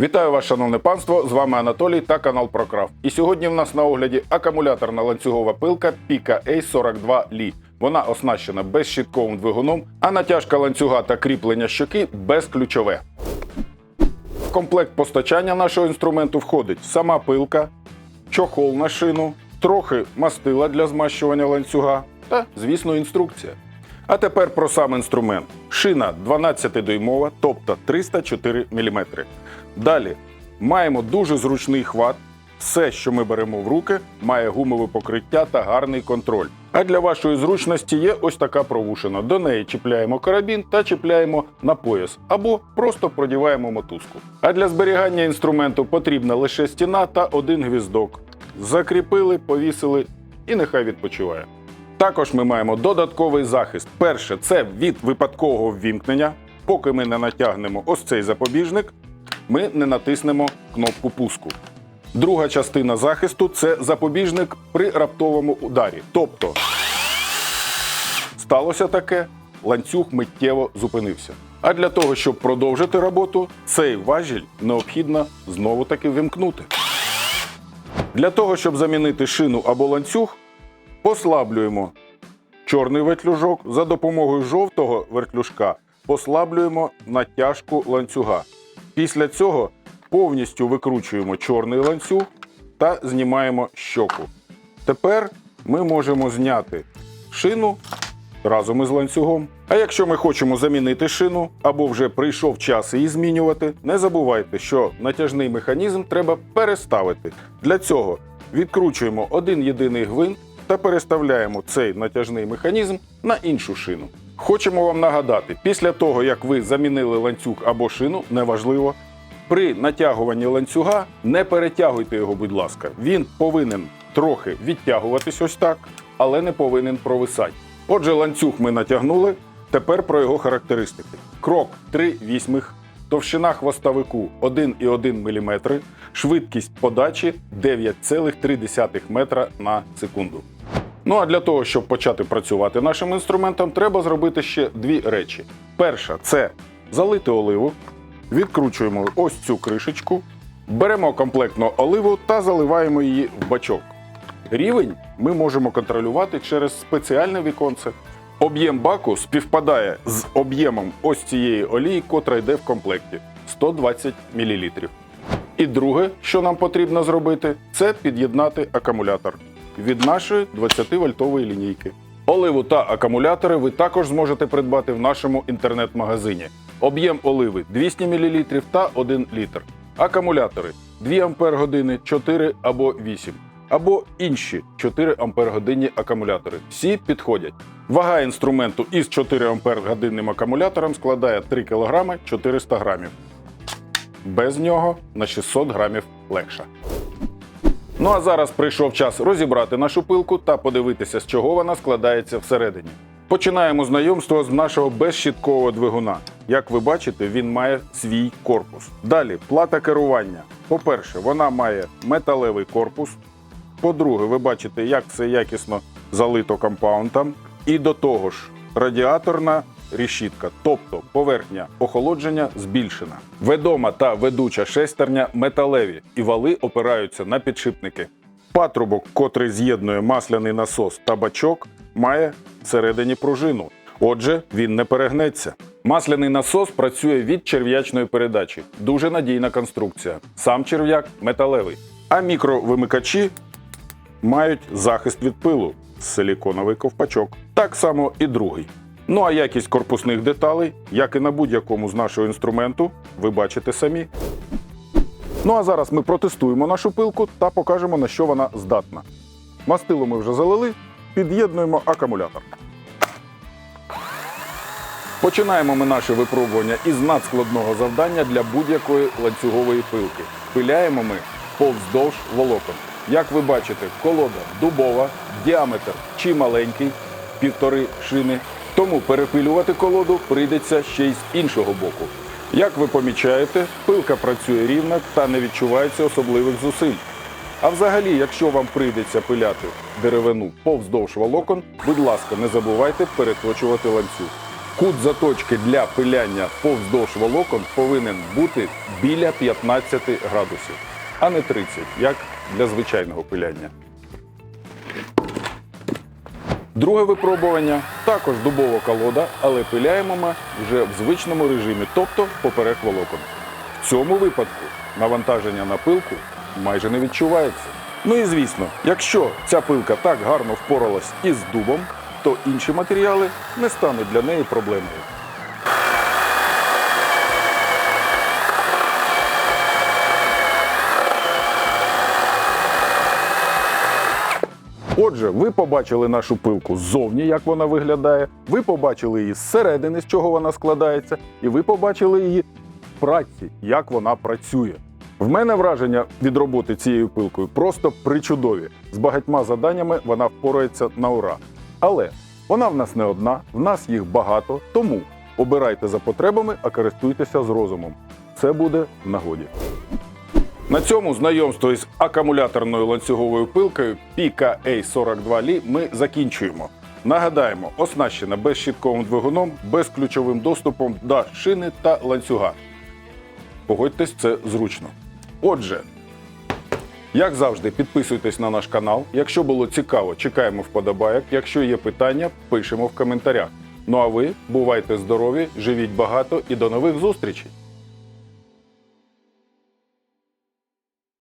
Вітаю вас, шановне панство! З вами Анатолій та канал Прокрафт. І сьогодні в нас на огляді акумуляторна ланцюгова пилка Pika A42 Li. Вона оснащена безщітковим двигуном, а натяжка ланцюга та кріплення щоки безключове. В комплект постачання нашого інструменту входить сама пилка, чохол на шину, трохи мастила для змащування ланцюга та, звісно, інструкція. А тепер про сам інструмент. Шина 12-дюймова, тобто 304 мм. Далі маємо дуже зручний хват. Все, що ми беремо в руки, має гумове покриття та гарний контроль. А для вашої зручності є ось така провушина. До неї чіпляємо карабін та чіпляємо на пояс або просто продіваємо мотузку. А для зберігання інструменту потрібна лише стіна та один гвіздок. Закріпили, повісили і нехай відпочиває. Також ми маємо додатковий захист. Перше це від випадкового ввімкнення. Поки ми не натягнемо ось цей запобіжник, ми не натиснемо кнопку пуску. Друга частина захисту це запобіжник при раптовому ударі. Тобто сталося таке, ланцюг миттєво зупинився. А для того, щоб продовжити роботу, цей важіль необхідно знову таки вимкнути. Для того, щоб замінити шину або ланцюг, послаблюємо чорний вертлюжок за допомогою жовтого вертлюжка послаблюємо натяжку ланцюга. Після цього повністю викручуємо чорний ланцюг та знімаємо щоку. Тепер ми можемо зняти шину разом із ланцюгом. А якщо ми хочемо замінити шину або вже прийшов час її змінювати, не забувайте, що натяжний механізм треба переставити. Для цього відкручуємо один єдиний гвинт та переставляємо цей натяжний механізм на іншу шину. Хочемо вам нагадати, після того, як ви замінили ланцюг або шину, неважливо, при натягуванні ланцюга не перетягуйте його, будь ласка. Він повинен трохи відтягуватись ось так, але не повинен провисати. Отже, ланцюг ми натягнули. Тепер про його характеристики. Крок 3 вісьмих, товщина хвостовику 1,1 мм, швидкість подачі 9,3 метра на секунду. Ну а для того, щоб почати працювати нашим інструментом, треба зробити ще дві речі. Перша це залити оливу, відкручуємо ось цю кришечку, беремо комплектну оливу та заливаємо її в бачок. Рівень ми можемо контролювати через спеціальне віконце. Об'єм баку співпадає з об'ємом ось цієї олії, котра йде в комплекті 120 мл. І друге, що нам потрібно зробити, це під'єднати акумулятор від нашої 20-вольтової лінійки. Оливу та акумулятори ви також зможете придбати в нашому інтернет-магазині. Об'єм оливи 200 мл та 1 літр. Акумулятори 2 Ампер години, 4 або 8. Або інші 4 Ампер годинні акумулятори. Всі підходять. Вага інструменту із 4 Ампер годинним акумулятором складає 3 кг 400 грамів. Без нього на 600 грамів легша. Ну а зараз прийшов час розібрати нашу пилку та подивитися, з чого вона складається всередині. Починаємо знайомство з нашого безщіткового двигуна. Як ви бачите, він має свій корпус. Далі плата керування. По-перше, вона має металевий корпус. По-друге, ви бачите, як це якісно залито компаундом. І до того ж, радіаторна решітка, тобто поверхня охолодження збільшена. Ведома та ведуча шестерня металеві і вали опираються на підшипники. Патрубок, котрий з'єднує масляний насос та бачок, має всередині пружину. Отже, він не перегнеться. Масляний насос працює від черв'ячної передачі. Дуже надійна конструкція. Сам черв'як металевий. А мікровимикачі мають захист від пилу силіконовий ковпачок. Так само і другий. Ну а якість корпусних деталей, як і на будь-якому з нашого інструменту, ви бачите самі. Ну а зараз ми протестуємо нашу пилку та покажемо, на що вона здатна. Мастило ми вже залили, під'єднуємо акумулятор. Починаємо ми наше випробування із надскладного завдання для будь-якої ланцюгової пилки. Пиляємо ми повздовж волокон. Як ви бачите, колода дубова, діаметр чи маленький, півтори шини. Тому перепилювати колоду прийдеться ще й з іншого боку. Як ви помічаєте, пилка працює рівно та не відчувається особливих зусиль. А взагалі, якщо вам прийдеться пиляти деревину повздовж волокон, будь ласка, не забувайте переточувати ланцюг. Кут заточки для пиляння повздовж волокон повинен бути біля 15 градусів, а не 30, як для звичайного пиляння. Друге випробування також дубова колода, але пиляємо ми вже в звичному режимі, тобто поперек волокон. В цьому випадку навантаження на пилку майже не відчувається. Ну і звісно, якщо ця пилка так гарно впоралась із дубом, то інші матеріали не стануть для неї проблемою. Отже, ви побачили нашу пилку ззовні, як вона виглядає, ви побачили її зсередини, з чого вона складається, і ви побачили її в праці, як вона працює. В мене враження від роботи цією пилкою просто причудові. З багатьма заданнями вона впорається на ура. Але вона в нас не одна, в нас їх багато, тому обирайте за потребами, а користуйтеся з розумом. Це буде в нагоді. На цьому знайомство із акумуляторною ланцюговою пилкою Pika A42 Li ми закінчуємо. Нагадаємо, оснащена безщітковим двигуном, безключовим доступом до шини та ланцюга. Погодьтесь, це зручно. Отже, як завжди, підписуйтесь на наш канал. Якщо було цікаво, чекаємо вподобайок. Якщо є питання, пишемо в коментарях. Ну а ви бувайте здорові, живіть багато і до нових зустрічей!